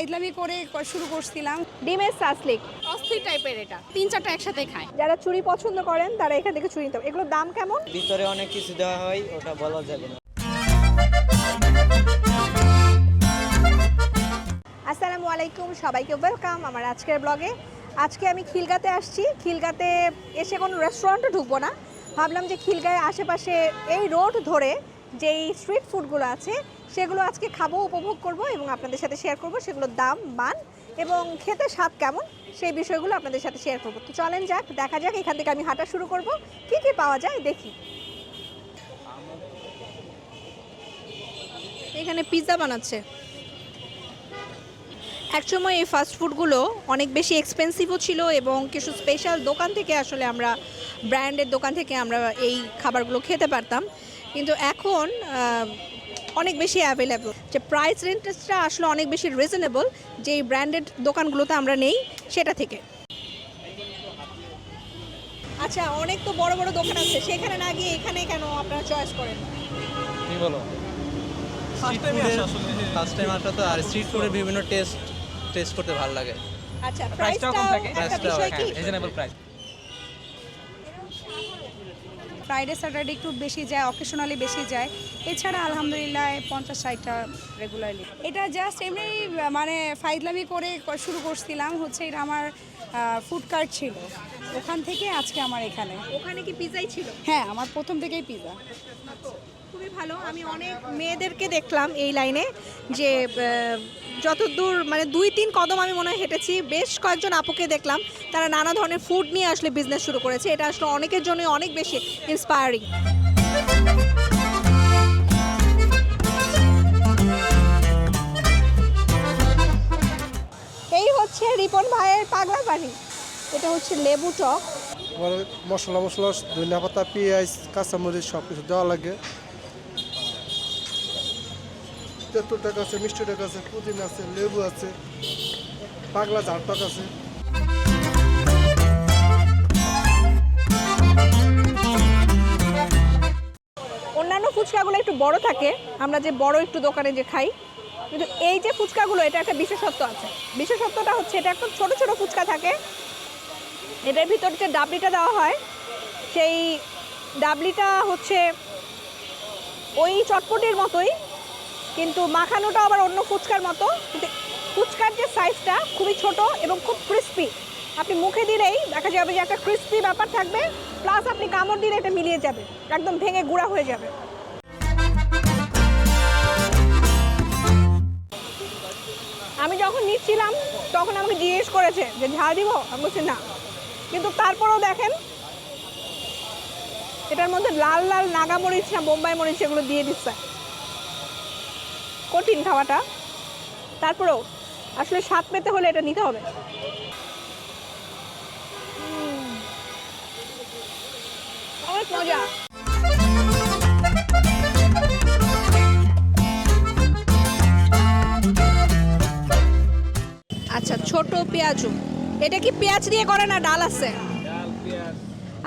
ফাইজলামি করে শুরু করছিলাম। ডিমের সাসলিক অস্থির টাইপের এটা। তিন চারটা একসাথে খায়। যারা চুরি পছন্দ করেন তারা এখান থেকে চুরি নিতে। এগুলোর দাম কেমন? ভিতরে অনেক কিছু দেওয়া হয় ওটা বলা যাবে না। আসসালামু আলাইকুম সবাইকে ওয়েলকাম আমার আজকের ব্লগে আজকে আমি খিলগাতে আসছি। খিলগাতে এসে কোনো রেস্টুরেন্টে ঢুকবো না। ভাবলাম যে খিলগায়ের আশেপাশে এই রোড ধরে যেই স্ট্রিট ফুডগুলো আছে সেগুলো আজকে খাব, উপভোগ করব এবং আপনাদের সাথে শেয়ার করব। সেগুলোর দাম, মান এবং খেতে স্বাদ কেমন সেই বিষয়গুলো আপনাদের সাথে শেয়ার করব। তো চলেন যাক, দেখা যাক এখান থেকে আমি হাঁটা শুরু করব। কি কি পাওয়া যায় দেখি। এখানে পিৎজা বানাচ্ছে। একসময় এই ফাস্ট ফুডগুলো অনেক বেশি এক্সপেন্সিভও ছিল এবং কিছু স্পেশাল দোকান থেকে আসলে আমরা ব্র্যান্ডের দোকান থেকে আমরা এই খাবারগুলো খেতে পারতাম। কিন্তু এখন অনেক বেশি অ্যাভেলেবল যে প্রাইস রেঞ্জটা আসলে অনেক বেশি রিজনেবল যে ব্র্যান্ডেড দোকানগুলোতে আমরা নেই সেটা থেকে। আচ্ছা অনেক তো বড় বড় দোকান আছে সেখানে না গিয়ে এখানে কেন আপনারা চয়েস করেন? কি বলো? ফার্স্ট টাইম আসা তো আর স্ট্রিট ফুডের বিভিন্ন টেস্ট টেস্ট করতে ভালো লাগে। আচ্ছা প্রাইসটাও কম থাকে। প্রাইসটাও বিষয় কি? রিজনেবল প্রাইস ফ্রাইডে স্যাটারডে একটু বেশি যায় অকেশনালি বেশি যায়। এছাড়া আলহামদুলিল্লাহ পঞ্চাশ ষাটটা রেগুলারলি এটা জাস্ট এমনি মানে ফাইদলামি করে শুরু করছিলাম হচ্ছে এটা আমার ফুড কার্ট ছিল। ওখান থেকে আজকে আমার এখানে। ওখানে কি পিজাই ছিল? হ্যাঁ আমার প্রথম থেকেই পিৎজা খুবই ভালো। আমি অনেক মেয়েদেরকে দেখলাম এই লাইনে যে যত দূর মানে দুই তিন কদম আমি মনে হয় হেঁটেছি, বেশ কয়েকজন আপুকে দেখলাম, তারা নানা ধরনের ফুড নিয়ে আসলে বিজনেস শুরু করেছে। এটা আসলে অনেকের জন্য অনেক বেশি ইন্সপায়ারিং এই হচ্ছে রিপন ভাইয়ের পাগলা পানি এটা হচ্ছে লেবু টক। মশলা মশলা ধনিয়া পাতা, পেঁয়াজ, কাঁচামরিচ সব কিছু দেওয়া লাগে। তেঁতুল টাকা আছে, মিষ্টি টাকা আছে, পুদিনা আছে, লেবু আছে, পাগলা ঝাড় টক আছে। অন্যান্য ফুচকাগুলো একটু বড় থাকে, আমরা যে বড় একটু দোকানে যে খাই, কিন্তু এই যে ফুচকাগুলো, এটা একটা বিশেষত্ব আছে। বিশেষত্বটা হচ্ছে, এটা একটু ছোট ছোট ফুচকা থাকে, এটার ভিতর যে ডাবলিটা দেওয়া হয়, সেই ডাবলিটা হচ্ছে ওই চটপটির মতোই কিন্তু মাখানোটা আবার অন্য ফুচকার মতো। ফুচকার যে সাইজটা খুবই ছোট এবং খুব ক্রিস্পি আপনি মুখে দিলেই দেখা যাবে যে একটা ক্রিস্পি ব্যাপার থাকবে প্লাস আপনি কামড় দিলে এটা মিলিয়ে যাবে, একদম ভেঙে গুঁড়া হয়ে যাবে। আমি যখন নিচ্ছিলাম, তখন আমাকে জিজ্ঞেস করেছে যে, ঝাল দিব? আমি বলছি, না। কিন্তু তারপরেও দেখেন, এটার মধ্যে লাল লাল নাগা মরিচ না বোম্বাই মরিচ এগুলো দিয়ে দিচ্ছে। কঠিন খাওয়াটা। তারপরেও আসলে স্বাদ পেতে হলে এটা নিতে হবে। অনেক মজা। আচ্ছা ছোট পেঁয়াজু। এটা কি পেঁয়াজ দিয়ে করে না ডাল আছে?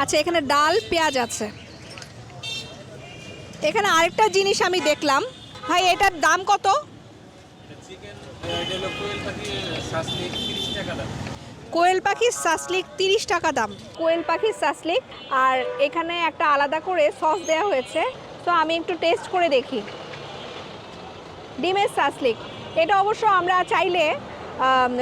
আচ্ছা এখানে ডাল পেঁয়াজ আছে। এখানে আরেকটা জিনিস আমি দেখলাম। ভাই এটার দাম কত? কোয়েল পাখির সাসলিক তিরিশ টাকা দাম। কোয়েল পাখির সাসলিক আর এখানে একটা আলাদা করে সস দেওয়া হয়েছে। তো আমি একটু টেস্ট করে দেখি। ডিমের সাসলিক এটা অবশ্য আমরা চাইলে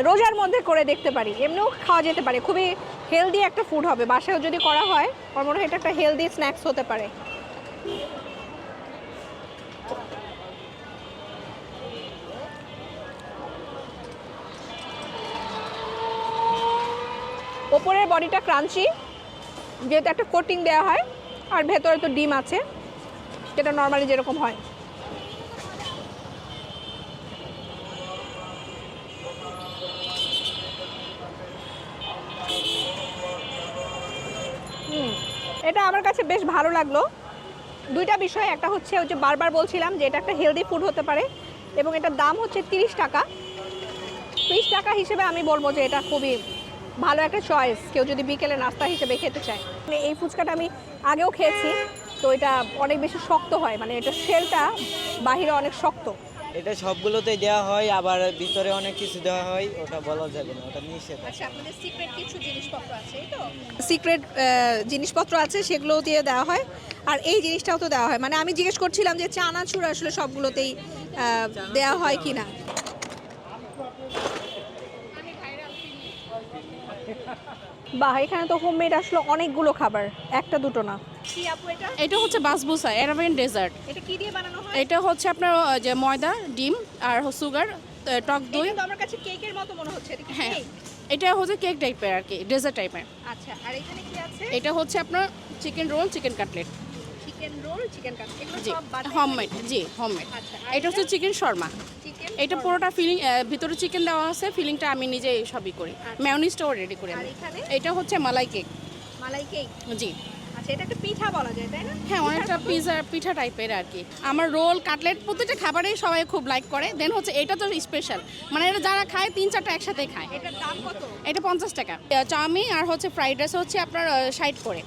রোজার মধ্যে করে দেখতে পারি। এমনিও খাওয়া যেতে পারে। খুবই হেলদি একটা ফুড হবে। বাসায়ও যদি করা হয় আমার মনে হয় এটা একটা হেলদি স্ন্যাক্স হতে পারে। ওপরের বডিটা ক্রাঞ্চি, যেহেতু একটা কোটিং দেওয়া হয়, আর ভেতরে তো ডিম আছে যেটা নর্মালি যেরকম হয়। এটা আমার কাছে বেশ ভালো লাগল। দুইটা বিষয়, একটা হচ্ছে ওই যে বারবার বলছিলাম যে এটা একটা হেলদি ফুড হতে পারে, এবং এটার দাম হচ্ছে তিরিশ টাকা। তিরিশ টাকা হিসেবে আমি বলব যে এটা খুবই ভালো একটা চয়েস কেউ যদি বিকেলে নাস্তা হিসেবে খেতে চায়। মানে এই ফুচকাটা আমি আগেও খেয়েছি তো এটা অনেক বেশি শক্ত হয় মানে এটা শেলটা বাহিরে অনেক শক্ত। এটা সবগুলোতেই দেওয়া হয় আবার ভিতরে অনেক কিছু দেওয়া হয় ওটা বলা যাবে না ওটা নিষেধ আচ্ছা আপনাদের সিক্রেট কিছু জিনিসপত্র আছে এই তো? সিক্রেট জিনিসপত্র আছে সেগুলোও দিয়ে দেওয়া হয় আর এই জিনিসটাও তো দেওয়া হয়। মানে আমি জিজ্ঞেস করছিলাম যে চানাচুর আসলে সবগুলোতেই দেওয়া হয় কিনা। বাহ এখানে তো হোমমেড আসলে অনেকগুলো খাবার একটা দুটো না। কি আপু এটা? এটা হচ্ছে বাসবুসা অ্যারাবিয়ান ডেজার্ট। এটা কি দিয়ে বানানো হয়? এটা হচ্ছে আপনার যে ময়দা ডিম আর সুগার টক দই। এটা আমার কাছে কেকের মতো মনে হচ্ছে এটা হ্যাঁ। এটা হচ্ছে কেক টাইপের আর কি ডেজার্ট টাইপের আচ্ছা আর এখানে কি আছে? এটা হচ্ছে আপনার chicken roll chicken cutlet chicken roll chicken cut এগুলো সব হোমমেড জি হোমমেড আচ্ছা এটা হচ্ছে চিকেন শর্মা চিকেন এটা পুরোটা ফিলিং ভিতরে চিকেন দেওয়া আছে ফিলিংটা আমি নিজে সবই করি। ম্যায়োনিজটাও রেডি করি আমি। এটা হচ্ছে মালাই কেক মালাই কেক জি। আচ্ছা এটা একটা পিঠা বলা যায় তাই না? হ্যাঁ অনেকটা পিজা পিঠা টাইপের আর কি। আমার রোল কাটলেট প্রত্যেকটা খাবারেই সবাই খুব লাইক করে। দেন হচ্ছে এটা তো স্পেশাল মানে এটা যারা খায় তিন চারটা একসাথে খায়। এটার দাম কত? এটা পঞ্চাশ টাকা। চাউমিন আর হচ্ছে ফ্রাইড রাইস হচ্ছে আপনার ষাট করে।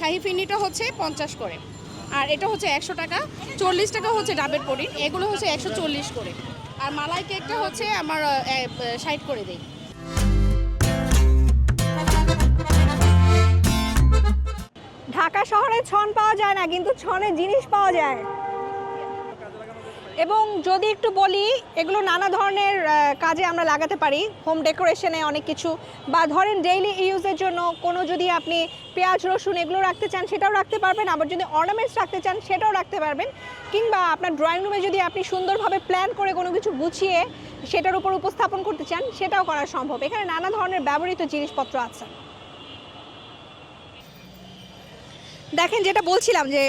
শাহি ফিন্নিটা হচ্ছে পঞ্চাশ করে। আর এটা হচ্ছে একশো টাকা। চল্লিশ টাকা হচ্ছে ডাবের পনির এগুলো হচ্ছে একশো চল্লিশ করে। আর মালাই কেকটা হচ্ছে আমার সাইড করে দেই। ঢাকা শহরে ছন পাওয়া যায় না, কিন্তু ছনের জিনিস পাওয়া যায়। এবং যদি একটু বলি, এগুলো নানা ধরনের কাজে আমরা লাগাতে পারি। হোম ডেকোরেশনে অনেক কিছু। বা ধরেন ডেইলি ইউজের জন্য কোনো যদি আপনি পেঁয়াজ, রসুন এগুলো রাখতে চান, সেটাও রাখতে পারবেন। আবার যদি অর্নামেন্টস রাখতে চান, সেটাও রাখতে পারবেন। কিংবা আপনার ড্রয়িং রুমে যদি আপনি সুন্দরভাবে প্ল্যান করে কোনো কিছু গুছিয়ে সেটার উপর উপস্থাপন করতে চান, সেটাও করা সম্ভব। এখানে নানা ধরনের ব্যবহৃত জিনিসপত্র আছে। দেখেন, যেটা বলছিলাম যে,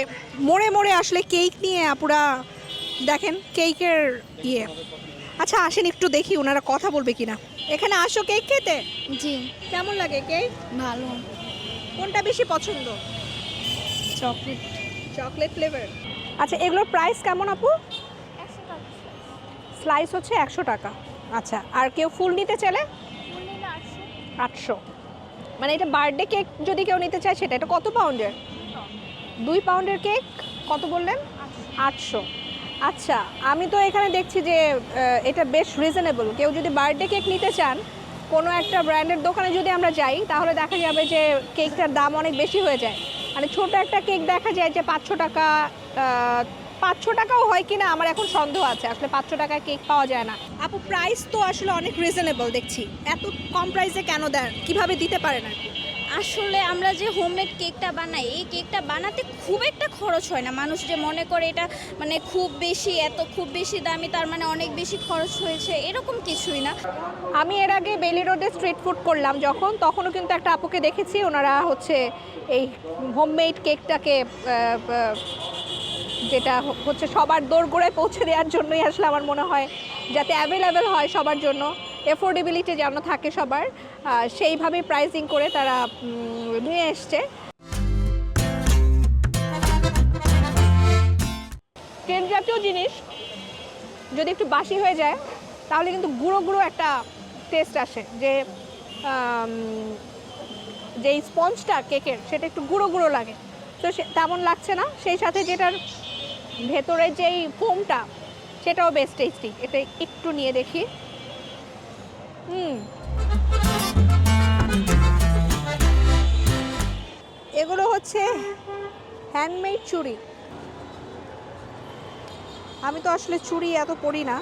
মোড়ে মোড়ে আসলে কেক নিয়ে আপুরা দেখেন কেকের ইয়ে। আচ্ছা আসেন একটু দেখি ওনারা কথা বলবে কিনা। এখানে আসো কেক খেতে? জি। কেমন লাগে কেক? ভালো। কোনটা বেশি পছন্দ? চকলেট। Chocolate flavour. আচ্ছা এগুলোর প্রাইস কেমন আপু? স্লাইস হচ্ছে একশো টাকা। আচ্ছা আর কেউ ফুল নিতে চাইলে? আটশো। মানে এটা বার্থডে কেক যদি কেউ নিতে চায় সেটা এটা কত পাউন্ডের? দুই পাউন্ডের কেক? কত বললেন? আটশো। আচ্ছা আমি তো এখানে দেখছি যে এটা বেশ রিজনেবল কেউ যদি বার্থডে কেক নিতে চান, কোনো একটা ব্র্যান্ডের দোকানে যদি আমরা যাই, তাহলে দেখা যাবে যে কেকটার দাম অনেক বেশি হয়ে যায়। মানে ছোট একটা কেক দেখা যায় যে পাঁচশো টাকা পাঁচশো টাকাও হয় কিনা আমার এখন সন্দেহ আছে। আসলে পাঁচশো টাকায় কেক পাওয়া যায় না। আপু প্রাইস তো আসলে অনেক রিজনেবল দেখছি। এত কম প্রাইসে কেন দেন? কীভাবে দিতে পারেন আর কি? আসলে আমরা যে হোমমেড কেকটা বানাই, এই কেকটা বানাতে খুব একটা খরচ হয় না। মানুষ যে মনে করে এটা মানে খুব বেশি, এত খুব বেশি দামি, তার মানে অনেক বেশি খরচ হয়েছে, এরকম কিছুই না। আমি এর আগে বেলি রোডে স্ট্রিট ফুড করলাম যখন, তখনও কিন্তু একটা আপুকে দেখেছি, ওনারা হচ্ছে এই হোমমেড কেকটাকে যেটা হচ্ছে সবার দোরগোড়ায় পৌঁছে দেওয়ার জন্যই আসলে আমার মনে হয়, যাতে অ্যাভেলেবেল হয় সবার জন্য এফোর্ডেবিলিটি যেন থাকে সবার। সেইভাবে প্রাইসিং করে তারা নিয়ে এসছে। ট্রেন জাতীয় জিনিস, যদি একটু বাসি হয়ে যায়, তাহলে কিন্তু গুঁড়ো গুঁড়ো একটা টেস্ট আসে। যে যে স্পঞ্জটা কেকের সেটা একটু গুঁড়ো গুঁড়ো লাগে। তো সে, তেমন লাগছে না। সেই সাথে যেটার ভেতরে যেই ফোমটা সেটাও বেশ টেস্টি এটা একটু নিয়ে দেখি। হুম। এগুলো হচ্ছে হ্যান্ডমেড চুড়ি। আমি তো আসলে চুড়ি এত পরি না।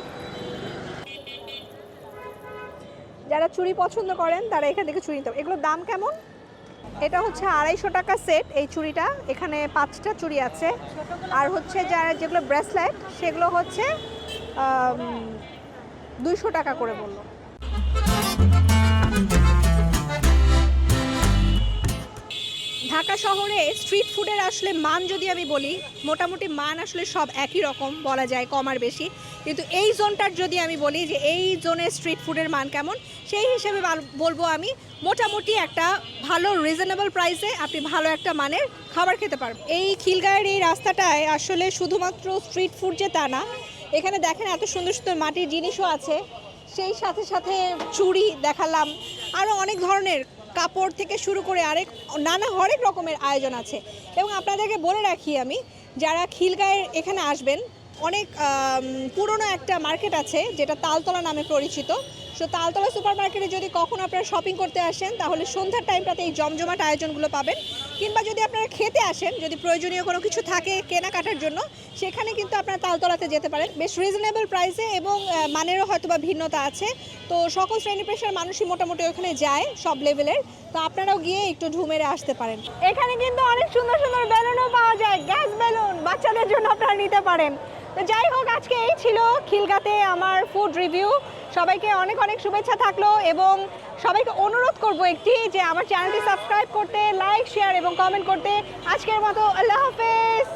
যারা চুড়ি পছন্দ করেন, তারা এখান থেকে চুড়ি নিতে পারেন। এগুলোর দাম কেমন? এটা হচ্ছে আড়াইশো টাকা সেট এই চুড়িটা। এখানে পাঁচটা চুড়ি আছে। আর হচ্ছে যারা যেগুলো ব্রেসলেট সেগুলো হচ্ছে দুইশো টাকা করে বলল। ঢাকা শহরে স্ট্রিট ফুডের আসলে মান যদি আমি বলি, মোটামুটি মান আসলে সব একই রকম, বলা যায় কম আর বেশি। কিন্তু এই জোনটার যদি আমি বলি যে এই জোনের স্ট্রিট ফুডের মান কেমন, সেই হিসেবে বলব আমি মোটামুটি একটা ভালো রিজনেবল প্রাইসে আপনি ভালো একটা মানের খাবার খেতে পারবেন। এই খিলগাঁয়ের এই রাস্তাটায় আসলে শুধুমাত্র স্ট্রিট ফুড যে তা না, এখানে দেখেন এত সুন্দর সুন্দর মাটির জিনিসও আছে। সেই সাথে সাথে চুড়ি দেখালাম আরও অনেক ধরনের কাপড় থেকে শুরু করে আরেক, নানা হরেক রকমের আয়োজন আছে। এবং আপনাদেরকে বলে রাখি আমি, যারা খিলগাঁয়ের এখানে আসবেন, অনেক পুরনো একটা মার্কেট আছে, যেটা তালতলা নামে পরিচিত। সো তালতলা সুপার মার্কেটে যদি কখন আপনারা শপিং করতে আসেন, তাহলে সন্ধ্যার টাইমটাতে এই জমজমাট আয়োজনগুলো পাবেন। কিংবা যদি আপনারা খেতে আসেন, যদি প্রয়োজনীয় কোনো কিছু থাকে কেনাকাটার জন্য, সেখানে কিন্তু আপনারা তালতলাতে যেতে পারেন। বেশ রিজনেবল প্রাইসে এবং মানেরও হয়তো বা ভিন্নতা আছে। তো সকল শ্রেণি পেশার মানুষই মোটামুটি ওখানে যায় সব লেভেলের তো আপনারাও গিয়ে একটু ঢুমেরে আসতে পারেন। এখানে কিন্তু অনেক সুন্দর সুন্দর বেলুনও পাওয়া যায়। গ্যাস বেলুন বাচ্চাদের জন্য আপনারা নিতে পারেন। তো যাই হোক, আজকে এই ছিল খিলগাতে আমার ফুড রিভিউ সবাইকে অনেক অনেক শুভেচ্ছা থাকল এবং সবাইকে অনুরোধ করব একটি যে আমার চ্যানেলটি সাবস্ক্রাইব করতে লাইক শেয়ার এবং কমেন্ট করতে। আজকের মতো আল্লাহ হাফেজ।